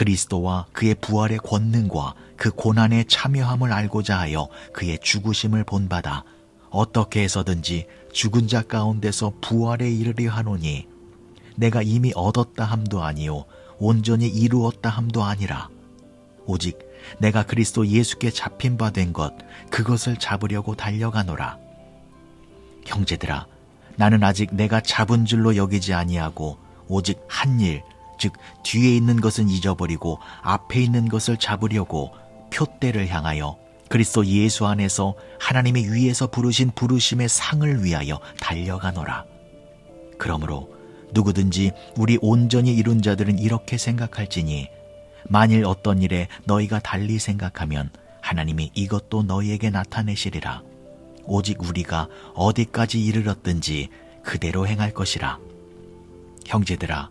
그리스도와 그의 부활의 권능과 그 고난에 참여함을 알고자 하여 그의 죽으심을 본받아 어떻게 해서든지 죽은 자 가운데서 부활에 이르려 하노니 내가 이미 얻었다 함도 아니요 온전히 이루었다 함도 아니라 오직 내가 그리스도 예수께 잡힌 바 된 것 그것을 잡으려고 달려가노라. 형제들아 나는 아직 내가 잡은 줄로 여기지 아니하고 오직 한 일, 즉 뒤에 있는 것은 잊어버리고 앞에 있는 것을 잡으려고 표대를 향하여 그리스도 예수 안에서 하나님의 위에서 부르신 부르심의 상을 위하여 달려가노라. 그러므로 누구든지 우리 온전히 이룬 자들은 이렇게 생각할지니 만일 어떤 일에 너희가 달리 생각하면 하나님이 이것도 너희에게 나타내시리라. 오직 우리가 어디까지 이르렀든지 그대로 행할 것이라. 형제들아,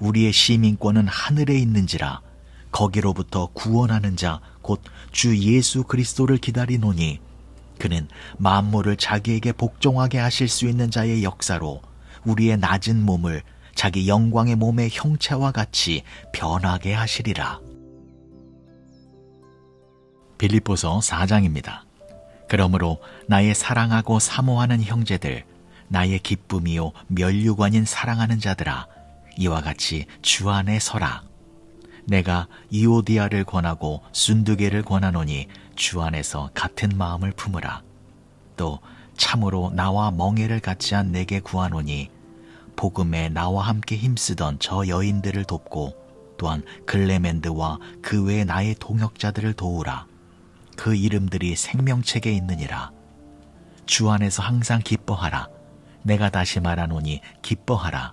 우리의 시민권은 하늘에 있는지라 거기로부터 구원하는 자 곧 주 예수 그리스도를 기다리노니 그는 만물을 자기에게 복종하게 하실 수 있는 자의 역사로 우리의 낮은 몸을 자기 영광의 몸의 형체와 같이 변하게 하시리라. 빌립보서 4장입니다. 그러므로 나의 사랑하고 사모하는 형제들, 나의 기쁨이요 멸류관인 사랑하는 자들아, 이와 같이 주 안에 서라. 내가 이오디아를 권하고 순두개를 권하노니 주 안에서 같은 마음을 품으라. 또 참으로 나와 멍해를 같이 한 내게 구하노니 복음에 나와 함께 힘쓰던 저 여인들을 돕고 또한 글레멘드와 그 외 나의 동역자들을 도우라. 그 이름들이 생명책에 있느니라. 주 안에서 항상 기뻐하라. 내가 다시 말하노니 기뻐하라.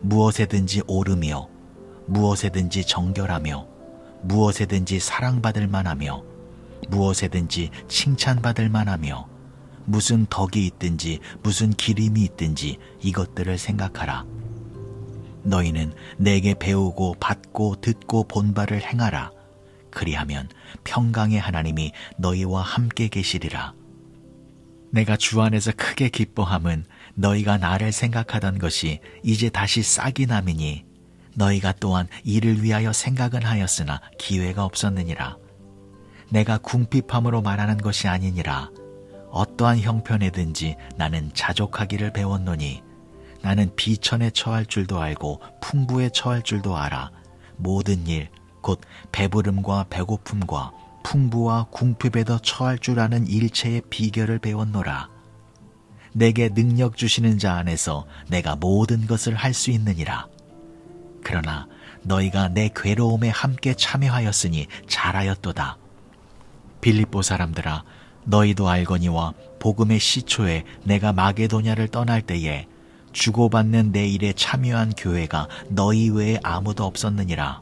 무엇에든지 오르며, 무엇에든지 정결하며, 무엇에든지 사랑받을 만하며, 무엇에든지 칭찬받을 만하며, 무슨 덕이 있든지 무슨 기림이 있든지 이것들을 생각하라. 너희는 내게 배우고 받고 듣고 본 바를 행하라. 그리하면 평강의 하나님이 너희와 함께 계시리라. 내가 주 안에서 크게 기뻐함은 너희가 나를 생각하던 것이 이제 다시 싹이 남이니 너희가 또한 이를 위하여 생각은 하였으나 기회가 없었느니라. 내가 궁핍함으로 말하는 것이 아니니라. 어떠한 형편에든지 나는 자족하기를 배웠노니 나는 비천에 처할 줄도 알고 풍부에 처할 줄도 알아 모든 일 곧 배부름과 배고픔과 풍부와 궁핍에도 처할 줄 아는 일체의 비결을 배웠노라. 내게 능력 주시는 자 안에서 내가 모든 것을 할 수 있느니라. 그러나 너희가 내 괴로움에 함께 참여하였으니 잘하였도다. 빌립보 사람들아 너희도 알거니와 복음의 시초에 내가 마게도냐를 떠날 때에 주고받는 내 일에 참여한 교회가 너희 외에 아무도 없었느니라.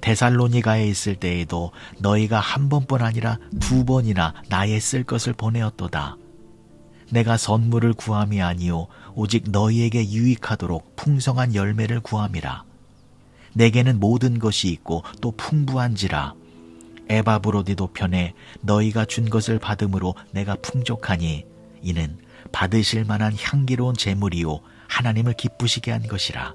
데살로니가에 있을 때에도 너희가 한 번뿐 아니라 두 번이나 나의 쓸 것을 보내었도다. 내가 선물을 구함이 아니요 오직 너희에게 유익하도록 풍성한 열매를 구함이라. 내게는 모든 것이 있고 또 풍부한지라. 에바브로디도 편에 너희가 준 것을 받음으로 내가 풍족하니 이는 받으실 만한 향기로운 제물이요 하나님을 기쁘시게 한 것이라.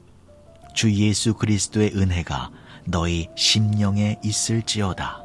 주 예수 그리스도의 은혜가 너희 심령에 있을지어다.